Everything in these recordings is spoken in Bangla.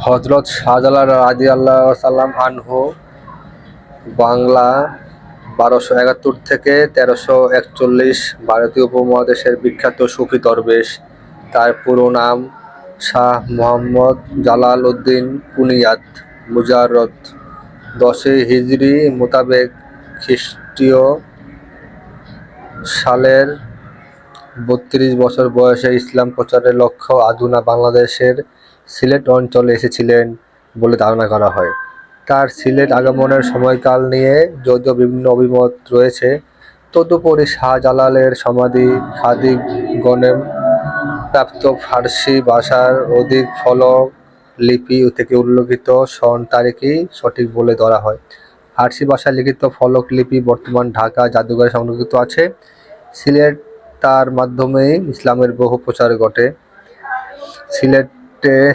হজরত শাহজালাল রাজি আল্লাহ সাল্লাম আনহু বাংলা বারোশো একাত্তর থেকে তেরোশো একচল্লিশ ভারতীয় উপমহাদেশের বিখ্যাত সুফি দরবেশ। তার পুরো নাম শাহ মোহাম্মদ জালাল উদ্দিন কুনিয়াত মুজাররদ। দশই হিজরি মোতাবেক খ্রিস্টীয় সালের বত্রিশ বছর বয়সে ইসলাম প্রচারের লক্ষ্য আধুনা বাংলাদেশের সিলেট অঞ্চলে এসেছিলেন বলে ধারণা করা হয়। তার সিলেট আগমনের সময়কাল নিয়ে যদিও বিভিন্ন অভিমত রয়েছে, তদুপরি শাহজালালের সমাধি খাদিগণের প্রাপ্ত ফার্সি ভাষার অধিক ফলক লিপি থেকে উল্লেখিত সন তারিখই সঠিক বলে ধরা হয়। ফার্সি ভাষায় লিখিত ফলক লিপি বর্তমান ঢাকা জাদুঘরে সংরক্ষিত আছে। সিলেট তার মাধ্যমেই ইসলামের বহু প্রচার ঘটে। সিলেটে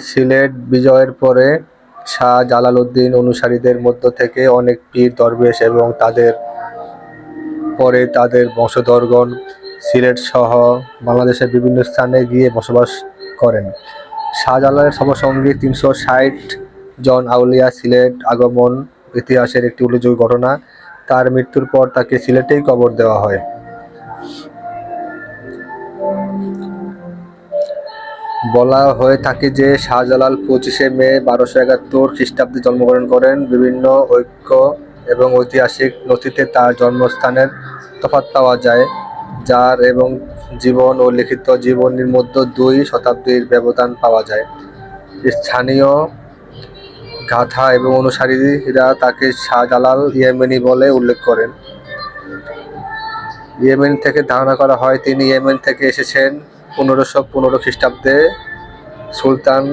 সিলেট বিজয়ের পরে শাহ জালালউদ্দিন অনুসারীদের মধ্য থেকে অনেক পীর, দরবেশ এবং তাদের পরে তাদের বংশধরগণ সিলেট সহ বাংলাদেশের বিভিন্ন স্থানে গিয়ে বসবাস করেন। শাহজালালের সমসঙ্গী তিনশো ষাট জন আউলিয়া সিলেট আগমন ইতিহাসের একটি উল্লেখযোগ্য ঘটনা। তার মৃত্যুর পর তাকে সিলেটেই কবর দেওয়া হয়। বলা হয়ে থাকে যে শাহজালাল পঁচিশে মে বারোশো একাত্তর খ্রিস্টাব্দে জন্মগ্রহণ করেন। বিভিন্ন ঐক্য এবং ঐতিহাসিক নথিতে তার জন্মস্থানের তফাৎ পাওয়া যায়, যার এবং জীবন ও লিখিত জীবনীর মধ্যে দুই শতাব্দীর ব্যবধান পাওয়া যায়। স্থানীয় গাথা এবং অনুসারীরা তাকে শাহজালাল ইয়েমেনি বলে উল্লেখ করেন। ইয়েমেন থেকে ধারণা করা হয়, তিনি ইয়েমেন থেকে এসেছেন পনেরোশো পনেরো খ্রিস্টাব্দে সুলতান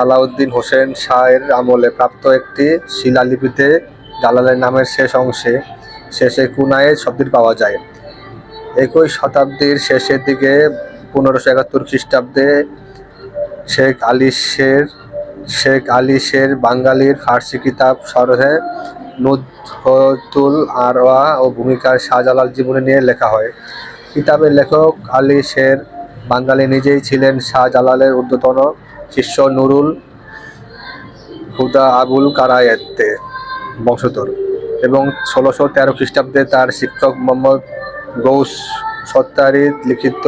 আলাউদ্দিন হোসেন শাহের আমলে প্রাপ্ত একটি শিলালিপিতে জালালের নামের শেষ অংশে শেষে কুনায়ে শব্দটি পাওয়া যায়। একই শতাব্দীর শেষের দিকে পনেরোশো একাত্তর খ্রিস্টাব্দে শেখ আলী শের, শেখ আলী শের বাঙালির ফার্সি কিতাব সরহে নুদহতুল আরওয়া ও ভূমিকার শাহজালাল জীবনী নিয়ে লেখা হয়। কিতাবের লেখক আলী শের বাঙালি নিজেই ছিলেন শাহজালালের ঊর্ধ্বতন শিষ্য নুরুল হুদা আবুল কারায়েতে বংশধর এবং ষোলোশো তেরো খ্রিস্টাব্দে তার শিক্ষক মোহাম্মদ গৌস সত্তারির লিখিত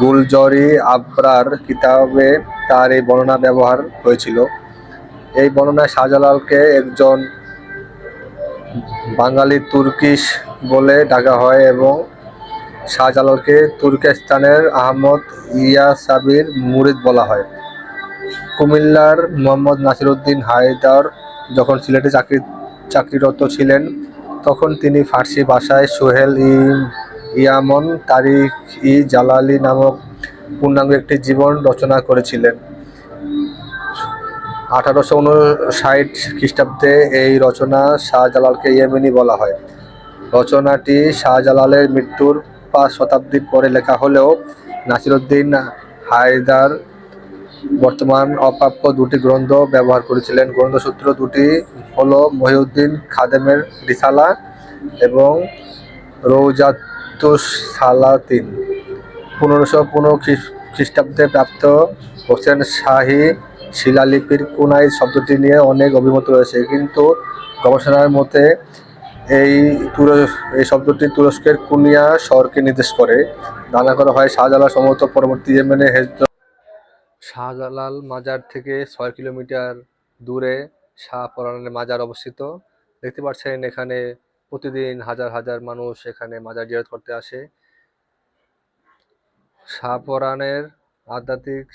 গুলজরি আবরার কিতাবে তার এই বর্ণনা ব্যবহার হয়েছিল। এই বর্ণনায় শাহজালালকে একজন বাঙালি তুর্কিশ বলে ডাকা হয় এবং শাহজালালকে তুর্কিস্তানের আহমদ ইয়াসাবির মুরিদ বলা হয়। কুমিল্লার মোহাম্মদ নাসিরউদ্দিন হায়দার যখন সিলেটে চাকরি, চাকরিরত ছিলেন, তখন তিনি ফার্সি ভাষায় সোহেল ই ইয়ামন, তারিখ ই জালালি নামক পূর্ণাঙ্গ একটি জীবন রচনা করেছিলেন। আঠারোশো উনষাট খ্রিস্টাব্দে এই রচনা শাহজালালকে ইয়েমেনি বলা হয়। রচনাটি শাহজালালের মৃত্যুর পাঁচ শতাব্দীর পরে লেখা হলেও নাসিরউদ্দিন হায়দার বর্তমান অপ্রাপ্য দুটি গ্রন্থ ব্যবহার করেছিলেন। গ্রন্থসূত্র দুটি হল মহিউদ্দিন খাদেমের রিসালা এবং রৌজাতুস সালাতিন পনেরোশো পনেরো খ্রিস্টাব্দে প্রাপ্ত হোসেন শাহী শিলালিপির কুনাই শব্দটি নিয়ে অনেক অভিমত রয়েছে। কিন্তু গবেষণার মতে এই তুরস্ক, এই শব্দটি তুরস্কের কুনিয়া শহরকে নির্দেশ করে। ধারণা করা হয় শাহজালাল সম্ভবত পরবর্তী ইয়েমেনে হেজর শাহজালাল মাজার থেকে ছয় কিলোমিটার দূরে শাহপরানের মাজার অবস্থিত। দেখতে পাচ্ছেন এখানে প্রতিদিন হাজার হাজার মানুষ এখানে মাজার জিয়ারত করতে আসে। শাহপরানের আধ্যাত্মিক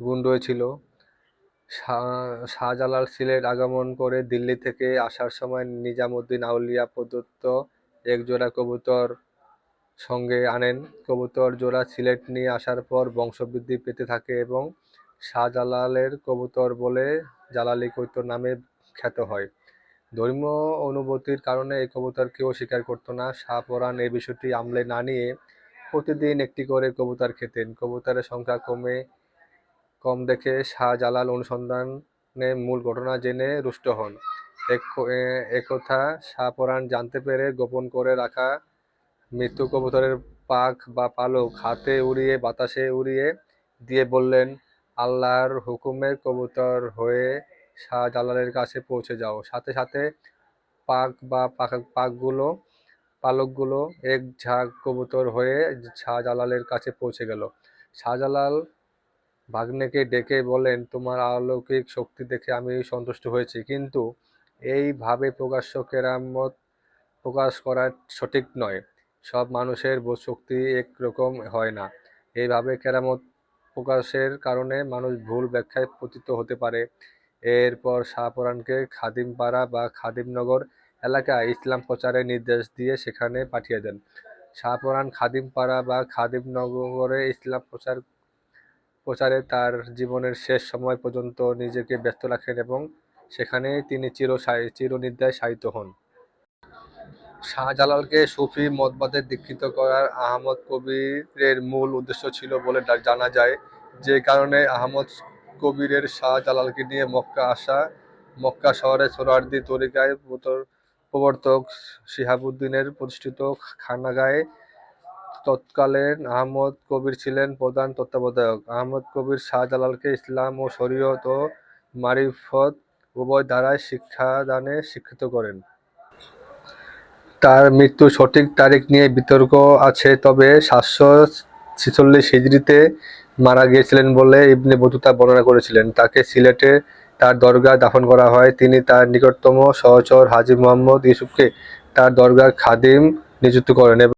গুণ রয়েছিল। শাহ- শাহজালাল সিলেট আগমন করে দিল্লি থেকে আসার সময় নিজামুদ্দিন আউলিয়া প্রদত্ত এক জোড়া কবুতর সঙ্গে আনেন। কবুতর জোড়া সিলেট নিয়ে আসার পর বংশবৃদ্ধি পেতে থাকে এবং শাহজালালের কবুতর বলে জালালি কবুতর নামে খ্যাত হয়। ধর্মীয় অনুভূতির কারণে এই কবুতর কেউ স্বীকার করতো না। শাহপরাণ এই বিষয়টি আমলে না নিয়ে প্রতিদিন একটি করে কবুতর খেতেন। কবুতরের সংখ্যা কমে কম দেখে শাহজালাল অনুসন্ধানে মূল ঘটনা জেনে রুষ্ট হন। একথা শাহপরাণ জানতে পেরে গোপন করে রাখা মৃত্যু কবুতরের পাক বা পালক হাতে উড়িয়ে, বাতাসে উড়িয়ে দিয়ে বললেন, আল্লাহর হুকুমে কবুতর হয়ে শাহজালালের কাছে পৌঁছে যাও। সাথে সাথে পাক বা পাক- পাকগুলো, পালকগুলো এক ঝাঁক কবুতর হয়ে শাহজালালের কাছে পৌঁছে গেল। শাহজালাল ভাগ্নেকে ডেকে বলেন, তোমার অলৌকিক শক্তি দেখে আমি সন্তুষ্ট হয়েছি। কিন্তু এইভাবে প্রকাশ্য কেরামত প্রকাশ করা সঠিক নয়। সব মানুষের বোধ শক্তি একরকম হয় না। এইভাবে কেরামত প্রকাশের কারণে মানুষ ভুল ব্যাখ্যায় পতিত হতে পারে। এরপর শাহপরানকে খাদিমপাড়া বা খাদিমনগর এলাকায় ইসলাম প্রচারের নির্দেশ দিয়ে সেখানে পাঠিয়ে দেন। শাহপরান খাদিমপাড়া বা খাদিমনগরে ইসলাম প্রচার প্রচারে তার জীবনের শেষ সময় পর্যন্ত নিজেকে ব্যস্ত রাখেন এবং সেখানে তিনি চির চিরনিদ্রায় শায়িত হন। শাহজালালকে সুফি মতবাদে দীক্ষিত করার আহমদ কবিরের মূল উদ্দেশ্য ছিল বলে জানা যায়। যে কারণে আহমদ কবিরের শাহজালালকে নিয়ে মক্কা আসা, মক্কা শহরে সোহরাওয়ার্দী তরিকায় প্রবর্তক শিহাবুদ্দিনের প্রতিষ্ঠিত খানাগায়ে তৎকালীন আহমদ কবির ছিলেন প্রধান তত্ত্বাবধায়ক। আহমদ কবির শাহজালালকে ইসলাম ও শরীয়ত ও মারিফত উভয় ধারায় শিক্ষাদানে শিক্ষিত করেন। তার মৃত্যুর সঠিক তারিখ নিয়ে বিতর্ক আছে, তবে সাতশো ছেচল্লিশ হিজরিতে মারা গিয়েছিলেন বলে ইবনে বতুতা বর্ণনা করেছিলেন। তাকে সিলেটে তার দরগায় দাফন করা হয়। তিনি তার নিকটতম সহচর হাজী মোহাম্মদ ইউসুফকে তার দরগার খাদিম নিযুক্ত করেন